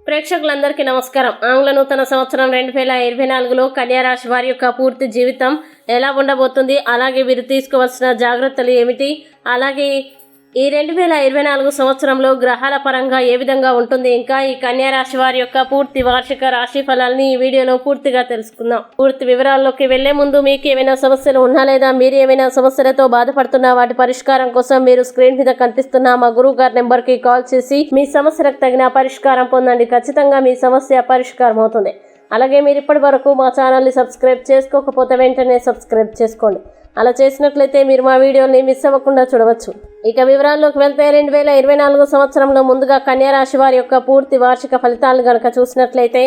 ప్రేక్షకులందరికీ నమస్కారం. ఆంగ్ల నూతన సంవత్సరం రెండు వేల ఇరవై నాలుగులో కన్యారాశి వారి యొక్క పూర్తి జీవితం ఎలా ఉండబోతుంది? అలాగే వీరు తీసుకోవాల్సిన జాగ్రత్తలు ఏమిటి? అలాగే ఈ రెండు వేల ఇరవై నాలుగు సంవత్సరంలో గ్రహాల పరంగా ఏ విధంగా ఉంటుంది? ఇంకా ఈ కన్యా రాశి వారి యొక్క పూర్తి వార్షిక రాశి ఫలాల్ని ఈ వీడియోలో పూర్తిగా తెలుసుకుందాం. పూర్తి వివరాల్లోకి వెళ్ళే ముందు మీకు ఏమైనా సమస్యలు ఉన్నా లేదా మీరు ఏమైనా సమస్యలతో బాధపడుతున్నా వాటి పరిష్కారం కోసం మీరు స్క్రీన్ మీద కనిపిస్తున్న మా గురువు గారి నెంబర్కి కాల్ చేసి మీ సమస్యలకు తగిన పరిష్కారం పొందండి. ఖచ్చితంగా మీ సమస్య పరిష్కారం అవుతుంది. అలాగే మీరు ఇప్పటి వరకు మా ఛానల్ని సబ్స్క్రైబ్ చేసుకోకపోతే వెంటనే సబ్స్క్రైబ్ చేసుకోండి. అలా చేసినట్లయితే మీరు మా వీడియోని మిస్ అవ్వకుండా చూడవచ్చు. ఇక వివరాల్లోకి వెళ్తే రెండు వేల ఇరవై నాలుగు సంవత్సరంలో ముందుగా కన్యారాశి వారి యొక్క పూర్తి వార్షిక ఫలితాలను గనక చూసినట్లయితే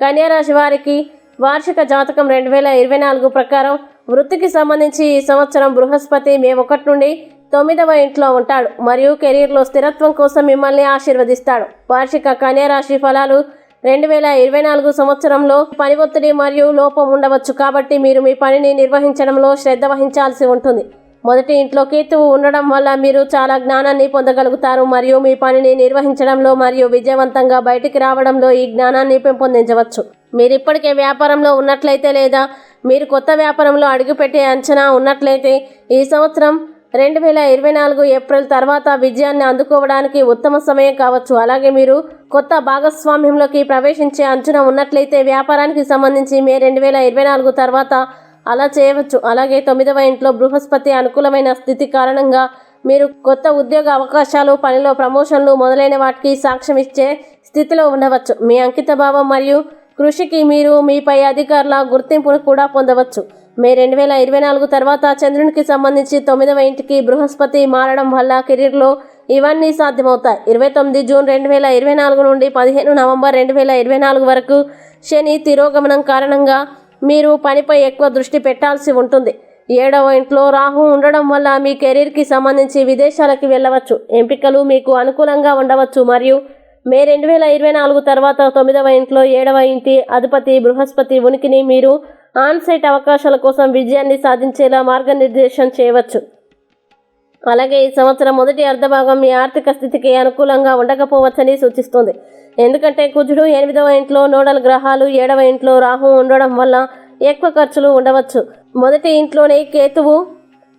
కన్యారాశి వారికి వార్షిక జాతకం రెండు వేల ఇరవై నాలుగు ప్రకారం వృత్తికి సంబంధించి ఈ సంవత్సరం బృహస్పతి మే ఒకటి నుండి తొమ్మిదవ ఇంట్లో ఉంటాడు. మరియు కెరీర్లో స్థిరత్వం కోసం మిమ్మల్ని ఆశీర్వదిస్తాడు. వార్షిక కన్యారాశి ఫలాలు రెండు వేల ఇరవై నాలుగు సంవత్సరంలో పని ఒత్తిడి మరియు లోపం ఉండవచ్చు కాబట్టి మీరు మీ పనిని నిర్వహించడంలో శ్రద్ధ వహించాల్సి ఉంటుంది. మొదటి ఇంట్లో కేతువు ఉండడం వల్ల మీరు చాలా జ్ఞానాన్ని పొందగలుగుతారు మరియు మీ పనిని నిర్వహించడంలో మరియు విజయవంతంగా బయటికి రావడంలో ఈ జ్ఞానాన్ని పెంపొందించవచ్చు. మీరు ఇప్పటికే వ్యాపారంలో ఉన్నట్లయితే లేదా మీరు కొత్త వ్యాపారంలో అడుగుపెట్టే అంచనా ఉన్నట్లయితే ఈ సంవత్సరం రెండు వేల ఇరవై నాలుగు ఏప్రిల్ తర్వాత విజయాన్ని అందుకోవడానికి ఉత్తమ సమయం కావచ్చు. అలాగే మీరు కొత్త భాగస్వామ్యంలోకి ప్రవేశించే అంచనా ఉన్నట్లయితే వ్యాపారానికి సంబంధించి మే రెండు వేల ఇరవై నాలుగు తర్వాత అలా చేయవచ్చు. అలాగే తొమ్మిదవ ఇంట్లో బృహస్పతి అనుకూలమైన స్థితి కారణంగా మీరు కొత్త ఉద్యోగ అవకాశాలు పనిలో ప్రమోషన్లు మొదలైన వాటికి సాక్ష్యం ఇచ్చే స్థితిలో ఉండవచ్చు. మీ అంకిత భావం మరియు కృషికి మీరు మీపై అధికారుల గుర్తింపును కూడా పొందవచ్చు. మే రెండు వేల ఇరవై నాలుగు తర్వాత చంద్రునికి సంబంధించి తొమ్మిదవ ఇంటికి బృహస్పతి మారడం వల్ల కెరీర్లో ఇవన్నీ సాధ్యమవుతాయి. ఇరవై తొమ్మిది జూన్ రెండు వేల ఇరవై నాలుగు నుండి పదిహేను నవంబర్ రెండు వేల ఇరవై నాలుగు వరకు శని తిరోగమనం కారణంగా మీరు పనిపై ఎక్కువ దృష్టి పెట్టాల్సి ఉంటుంది. ఏడవ ఇంట్లో రాహు ఉండడం వల్ల మీ కెరీర్కి సంబంధించి విదేశాలకు వెళ్ళవచ్చు. ఎంపికలు మీకు అనుకూలంగా ఉండవచ్చు మరియు మే రెండు వేల ఇరవై నాలుగు తర్వాత తొమ్మిదవ ఇంట్లో ఏడవ ఇంటి అధిపతి బృహస్పతి ఉనికిని మీరు ఆన్సైట్ అవకాశాల కోసం విజయాన్ని సాధించేలా మార్గనిర్దేశం చేయవచ్చు. అలాగే ఈ సంవత్సరం మొదటి అర్ధభాగం మీ ఆర్థిక స్థితికి అనుకూలంగా ఉండకపోవచ్చని సూచిస్తుంది. ఎందుకంటే కుజుడు ఎనిమిదవ ఇంట్లో నోడల్ గ్రహాలు ఏడవ ఇంట్లో రాహు ఉండడం వల్ల ఎక్కువ ఖర్చులు ఉండవచ్చు. మొదటి ఇంట్లోనే కేతువు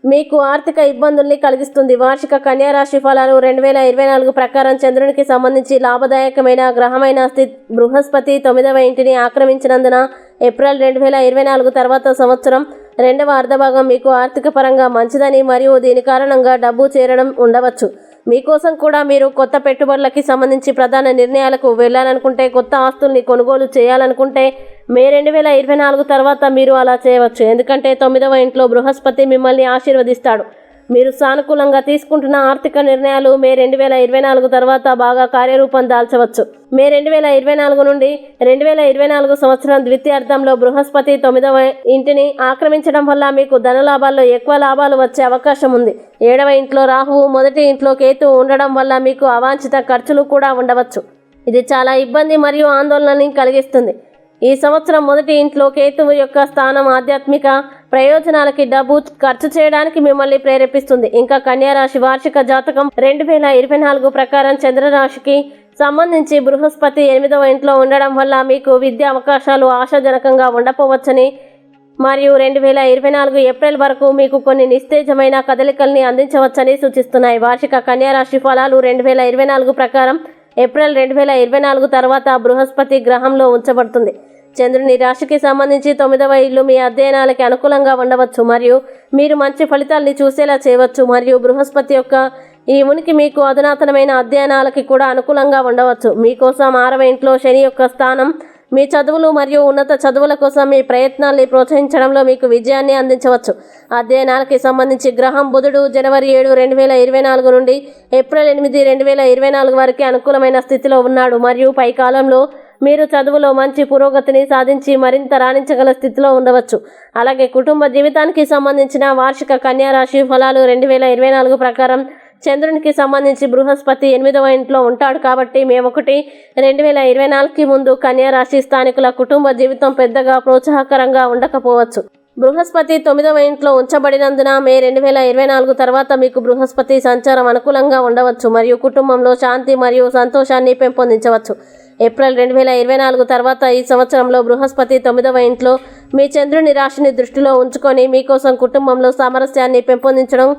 మీకు ఆర్థిక ఇబ్బందుల్ని కలిగిస్తుంది. వార్షిక కన్యారాశి ఫలాలు రెండు వేల ఇరవై నాలుగు ప్రకారం చంద్రునికి సంబంధించి లాభదాయకమైన గ్రహమైన స్థితి బృహస్పతి తొమ్మిదవ ఇంటిని ఆక్రమించినందున ఏప్రిల్ రెండు వేల ఇరవై నాలుగు తర్వాత సంవత్సరం రెండవ అర్ధభాగం మీకు ఆర్థిక పరంగా మంచిదని మరియు దీని కారణంగా డబ్బు చేరడం ఉండవచ్చు. మీకోసం కూడా మీరు కొత్త పెట్టుబడులకి సంబంధించి ప్రధాన నిర్ణయాలకు వెళ్ళాలనుకుంటే కొత్త ఆస్తుల్ని కొనుగోలు చేయాలనుకుంటే మే రెండు వేల ఇరవై నాలుగు తర్వాత మీరు అలా చేయవచ్చు. ఎందుకంటే తొమ్మిదవ ఇంట్లో బృహస్పతి మిమ్మల్ని ఆశీర్వదిస్తాడు. మీరు సానుకూలంగా తీసుకుంటున్న ఆర్థిక నిర్ణయాలు మే రెండు వేల ఇరవై నాలుగు తర్వాత బాగా కార్యరూపం దాల్చవచ్చు. మే రెండు వేల ఇరవై నాలుగు నుండి రెండు వేల ఇరవై నాలుగు సంవత్సరం ద్వితీయార్థంలో బృహస్పతి తొమ్మిదవ ఇంటిని ఆక్రమించడం వల్ల మీకు ధన లాభాల్లో ఎక్కువ లాభాలు వచ్చే అవకాశం ఉంది. ఏడవ ఇంట్లో రాహువు మొదటి ఇంట్లో కేతు ఉండడం వల్ల మీకు అవాంఛిత ఖర్చులు కూడా ఉండవచ్చు. ఇది చాలా ఇబ్బంది మరియు ఆందోళనని కలిగిస్తుంది. ఈ సంవత్సరం మొదటి ఇంట్లో కేతువు యొక్క స్థానం ఆధ్యాత్మిక ప్రయోజనాలకి డబ్బు ఖర్చు చేయడానికి మిమ్మల్ని ప్రేరేపిస్తుంది. ఇంకా కన్యారాశి వార్షిక జాతకం రెండు వేల ఇరవై నాలుగు ప్రకారం చంద్రరాశికి సంబంధించి బృహస్పతి ఎనిమిదవ ఇంట్లో ఉండడం వల్ల మీకు విద్యా అవకాశాలు ఆశాజనకంగా ఉండపోవచ్చని మరియు రెండు వేల ఇరవై నాలుగు ఏప్రిల్ వరకు మీకు కొన్ని నిస్తేజమైన కదలికల్ని అందించవచ్చని సూచిస్తున్నాయి. వార్షిక కన్యారాశి ఫలాలు రెండు వేల ఇరవై నాలుగు ప్రకారం ఏప్రిల్ రెండు వేల ఇరవై నాలుగు తర్వాత బృహస్పతి గ్రహంలో ఉంచబడుతుంది. చంద్రుని రాశికి సంబంధించి తొమ్మిదవ ఇల్లు మీ అధ్యయనాలకి అనుకూలంగా ఉండవచ్చు మరియు మీరు మంచి ఫలితాల్ని చూసేలా చేయవచ్చు మరియు బృహస్పతి యొక్క ఈ ఉనికి మీకు అధునాతనమైన అధ్యయనాలకి కూడా అనుకూలంగా ఉండవచ్చు. మీకోసం ఆరవ ఇంట్లో శని యొక్క స్థానం మీ చదువులు మరియు ఉన్నత చదువుల కోసం మీ ప్రయత్నాల్ని ప్రోత్సహించడంలో మీకు విజయాన్ని అందించవచ్చు. అధ్యయనాలకి సంబంధించి గ్రహం బుధుడు జనవరి ఏడు రెండు వేల ఇరవై నాలుగు నుండి ఏప్రిల్ ఎనిమిది రెండు వేల ఇరవై నాలుగు వరకు అనుకూలమైన స్థితిలో ఉన్నాడు. మరియు పై కాలంలో మీరు చదువులో మంచి పురోగతిని సాధించి మరింత రాణించగల స్థితిలో ఉండవచ్చు. అలాగే కుటుంబ జీవితానికి సంబంధించిన వార్షిక కన్యా రాశి ఫలాలు రెండు వేల ఇరవై నాలుగు ప్రకారం చంద్రునికి సంబంధించి బృహస్పతి ఎనిమిదవ ఇంట్లో ఉంటాడు కాబట్టి మేము ఒకటి రెండు వేల ఇరవై నాలుగుకి ముందు కన్యా రాశి స్థానికుల కుటుంబ జీవితం పెద్దగా ప్రోత్సాహకరంగా ఉండకపోవచ్చు. బృహస్పతి తొమ్మిదవ ఇంట్లో ఉంచబడినందున మే రెండు వేల ఇరవై నాలుగు తర్వాత మీకు బృహస్పతి సంచారం అనుకూలంగా ఉండవచ్చు మరియు కుటుంబంలో శాంతి మరియు సంతోషాన్ని పెంపొందించవచ్చు. ఏప్రిల్ రెండు వేల ఇరవై నాలుగు తర్వాత ఈ సంవత్సరంలో బృహస్పతి తొమ్మిదవ ఇంట్లో మీ చంద్రుని రాశిని దృష్టిలో ఉంచుకొని మీకోసం కుటుంబంలో సామరస్యాన్ని పెంపొందించడం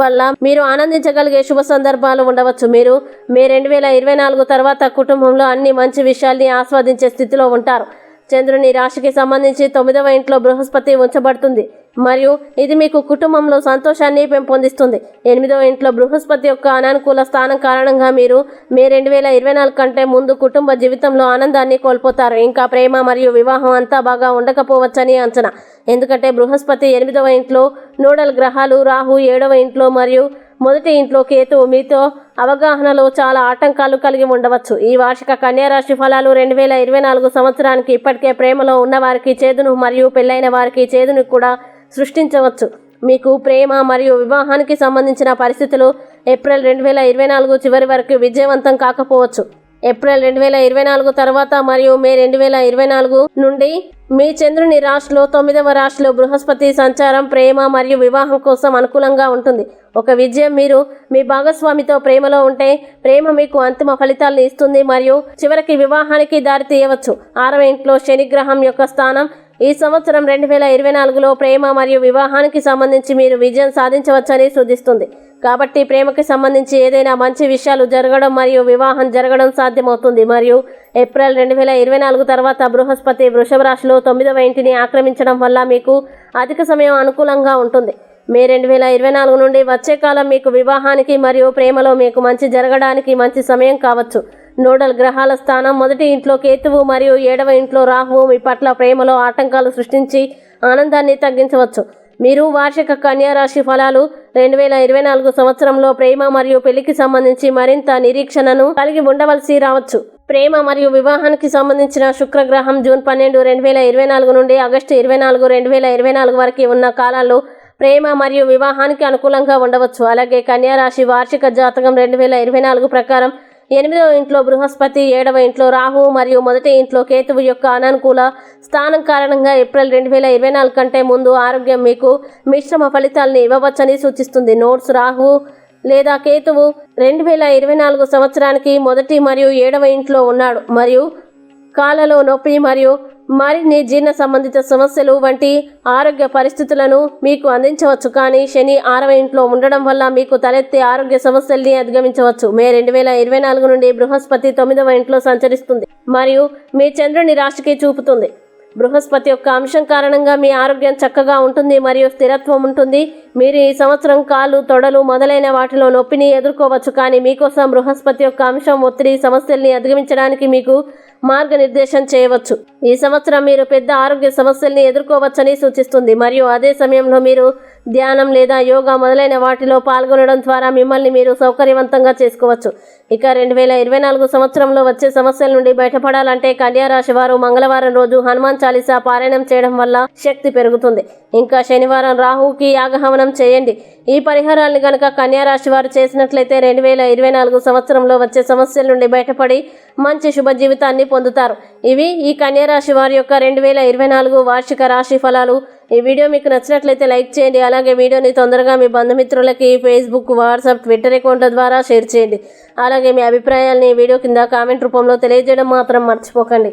వల్ల మీరు ఆనందించగలిగే శుభ సందర్భాలు ఉండవచ్చు. మీరు మీ రెండు వేల ఇరవై నాలుగు తర్వాత కుటుంబంలో అన్ని మంచి విషయాల్ని ఆస్వాదించే స్థితిలో ఉంటారు. చంద్రుని రాశికి సంబంధించి తొమ్మిదవ ఇంట్లో బృహస్పతి ఉంచబడుతుంది. మరియు ఇది మీకు కుటుంబంలో సంతోషాన్ని పెంపొందిస్తుంది. ఎనిమిదవ ఇంట్లో బృహస్పతి యొక్క అనానుకూల స్థానం కారణంగా మీరు మీ రెండు వేల ఇరవై నాలుగు కంటే ముందు కుటుంబ జీవితంలో ఆనందాన్ని కోల్పోతారు. ఇంకా ప్రేమ మరియు వివాహం అంతా బాగా ఉండకపోవచ్చని అంచనా. ఎందుకంటే బృహస్పతి ఎనిమిదవ ఇంట్లో నూడల్ గ్రహాలు రాహు ఏడవ ఇంట్లో మరియు మొదటి ఇంట్లో కేతు మీతో అవగాహనలో చాలా ఆటంకాలు కలిగి ఉండవచ్చు. ఈ వార్షిక కన్యారాశి ఫలాలు రెండు వేల ఇరవై నాలుగు సంవత్సరానికి ఇప్పటికే ప్రేమలో ఉన్నవారికి చేదును మరియు పెళ్ళైన వారికి చేదును కూడా సృష్టించవచ్చు. మీకు ప్రేమ మరియు వివాహానికి సంబంధించిన పరిస్థితులు ఏప్రిల్ రెండు వేల ఇరవై నాలుగు చివరి వరకు విజయవంతం కాకపోవచ్చు. ఏప్రిల్ రెండు వేల ఇరవై నాలుగు తర్వాత మరియు మే రెండు వేల ఇరవై నాలుగు నుండి మీ చంద్రుని రాశిలో తొమ్మిదవ రాశిలో బృహస్పతి సంచారం ప్రేమ మరియు వివాహం కోసం అనుకూలంగా ఉంటుంది. ఒక విజయం మీరు మీ భాగస్వామితో ప్రేమలో ఉంటే ప్రేమ మీకు అంతిమ ఫలితాలను ఇస్తుంది మరియు చివరికి వివాహానికి దారి తీయవచ్చు. ఆరవ ఇంట్లో శనిగ్రహం యొక్క స్థానం ఈ సంవత్సరం రెండు వేల ఇరవై నాలుగులో ప్రేమ మరియు వివాహానికి సంబంధించి మీరు విజయం సాధించవచ్చని సూచిస్తుంది కాబట్టి ప్రేమకి సంబంధించి ఏదైనా మంచి విషయాలు జరగడం మరియు వివాహం జరగడం సాధ్యమవుతుంది. మరియు ఏప్రిల్ రెండు వేల ఇరవై నాలుగు తర్వాత బృహస్పతి వృషభ రాశిలో తొమ్మిదవ ఇంటిని ఆక్రమించడం వల్ల మీకు అధిక సమయం అనుకూలంగా ఉంటుంది. మే రెండు వేల ఇరవై నాలుగు నుండి వచ్చే కాలం మీకు వివాహానికి మరియు ప్రేమలో మీకు మంచి జరగడానికి మంచి సమయం కావచ్చు. నోడల్ గ్రహాల స్థానం. మొదటి ఇంట్లో కేతువు మరియు ఏడవ ఇంట్లో రాహువు. మీ పట్ల ప్రేమలో ఆటంకాలు సృష్టించి ఆనందాన్ని తగ్గించవచ్చు. మీరు వార్షిక కన్యారాశి ఫలాలు రెండు వేల ఇరవై నాలుగు సంవత్సరంలో ప్రేమ మరియు పెళ్ళికి సంబంధించి మరింత నిరీక్షణను కలిగి ఉండవలసి రావచ్చు. ప్రేమ మరియు వివాహానికి సంబంధించిన శుక్రగ్రహం జూన్ పన్నెండు రెండు వేల ఇరవై నాలుగు నుండి ఆగస్టు ఇరవై నాలుగు రెండు వేల ఇరవై నాలుగు వరకు ఉన్న కాలాల్లో ప్రేమ మరియు వివాహానికి అనుకూలంగా ఉండవచ్చు. అలాగే కన్యారాశి వార్షిక జాతకం రెండు వేల ఇరవై నాలుగు ప్రకారం ఎనిమిదవ ఇంట్లో బృహస్పతి ఏడవ ఇంట్లో రాహు మరియు మొదటి ఇంట్లో కేతువు యొక్క అనానుకూల స్థానం కారణంగా ఏప్రిల్ రెండు వేల ఇరవై నాలుగు కంటే ముందు ఆరోగ్యం మీకు మిశ్రమ ఫలితాలను ఇవ్వవచ్చని సూచిస్తుంది. నోట్స్ రాహు లేదా కేతువు రెండు వేల ఇరవై నాలుగు సంవత్సరానికి మొదటి మరియు ఏడవ ఇంట్లో ఉన్నాడు. మరియు కాలలో నొప్పి మరియు మరిన్ని జీర్ణ సంబంధిత సమస్యలు వంటి ఆరోగ్య పరిస్థితులను మీకు అందించవచ్చు. కానీ శని ఆరవ ఇంట్లో ఉండడం వల్ల మీకు తలెత్తే ఆరోగ్య సమస్యల్ని అధిగమించవచ్చు. మే రెండు వేల ఇరవై నాలుగు నుండి బృహస్పతి తొమ్మిదవ ఇంట్లో సంచరిస్తుంది. మరియు మీ చంద్రుని రాశికి చూపుతుంది. బృహస్పతి యొక్క అంశం కారణంగా మీ ఆరోగ్యం చక్కగా ఉంటుంది మరియు స్థిరత్వం ఉంటుంది. మీరు ఈ సంవత్సరం కాలు తొడలు మొదలైన వాటిలో నొప్పిని ఎదుర్కోవచ్చు. కానీ మీకోసం బృహస్పతి యొక్క అంశం ఒత్తిడి సమస్యల్ని అధిగమించడానికి మీకు మార్గనిర్దేశం చేయవచ్చు. ఈ సంవత్సరం మీరు పెద్ద ఆరోగ్య సమస్యల్ని ఎదుర్కోవచ్చని సూచిస్తుంది. మరియు అదే సమయంలో మీరు ధ్యానం లేదా యోగా మొదలైన వాటిలో పాల్గొనడం ద్వారా మిమ్మల్ని మీరు సౌకర్యవంతంగా చేసుకోవచ్చు. ఇక రెండు వేల ఇరవై నాలుగు సంవత్సరంలో వచ్చే సమస్యల నుండి బయటపడాలంటే కన్యారాశి వారు మంగళవారం రోజు హనుమాన్ చాలీసా పారాయణం చేయడం వల్ల శక్తి పెరుగుతుంది. ఇంకా శనివారం రాహుకి యాగహవనం చేయండి. ఈ పరిహారాలను గనక కన్యా రాశి వారు చేసినట్లయితే రెండు వేల ఇరవై నాలుగు సంవత్సరంలో వచ్చే సమస్యల నుండి బయటపడి మంచి శుభ జీవితాన్ని పొందుతారు. ఇవి ఈ కన్యా రాశి వారి యొక్క రెండు వేల ఇరవై నాలుగు వార్షిక రాశి ఫలాలు. ఈ వీడియో మీకు నచ్చినట్లయితే లైక్ చేయండి. అలాగే వీడియోని తొందరగా మీ బంధుమిత్రులకి ఫేస్బుక్ వాట్సాప్ ట్విట్టర్ అకౌంట్ల ద్వారా షేర్ చేయండి. అలాగే మీ అభిప్రాయాల్ని వీడియో కింద కామెంట్ రూపంలో తెలియజేయడం మాత్రం మర్చిపోకండి.